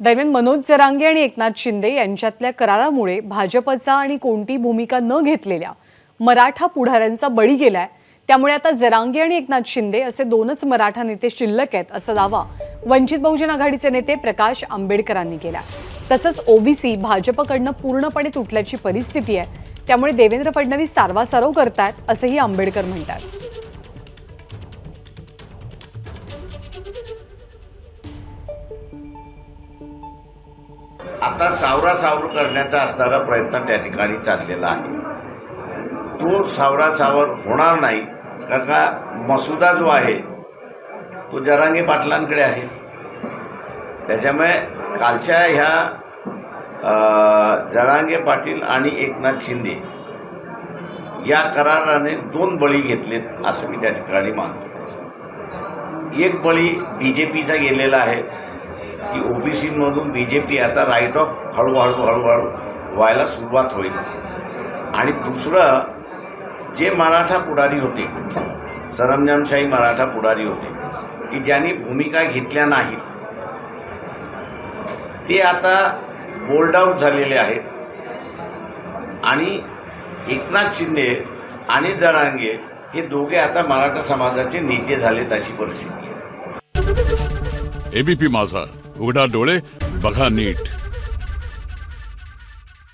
दरम्यान मनोज जरांगे आणि एकनाथ शिंदे यांच्यातल्या करारामुळे भाजपचा आणि कोणती भूमिका न घेतलेल्या मराठा पुढाऱ्यांचा बळी गेलाय. त्यामुळे आता जरांगे आणि एकनाथ शिंदे असे दोनच मराठा नेते शिल्लक आहेत असा दावा वंचित बहुजन आघाडीचे नेते प्रकाश आंबेडकरांनी केला तसंच ओबीसी भाजपकडनं पूर्णपणे तुटल्याची परिस्थिती आहे. त्यामुळे देवेंद्र फडणवीस सारवासारव करतायत असंही आंबेडकर म्हणतात. आता सावरा सावर करण्याचा असणारा प्रयत्न त्या ठिकाणी चाललेला आहे. तो सावरा सावर होणार नाही कारण का मसुदा जो आहे तो जरांगी पाटलांकडे आहे. त्याच्यामुळे कालच्या ह्या जरांगे पाटील आणि एकनाथ शिंदे या कराराने दोन बळी घेतलेत असं मी त्या ठिकाणी मानतो. एक बळी बी जे पीचा गेलेला आहे की ओबीसीमधून बी जे पी आता राईट ऑफ हळूहळू हळूहळू व्हायला सुरुवात होईल. आणि दुसरं जे मराठा पुढारी होते सरंजामशाही मराठा पुढारी होते की ज्यांनी भूमिका घेतल्या नाहीत ते आता बोल्ड आऊट झालेले आहेत. आणि एकनाथ शिंदे आणि जरांगे हे दोघे आता मराठा समाजाचे नेते झालेत अशी परिस्थिती आहे. एबीपी माझा उघडा डोळे बघा नीट.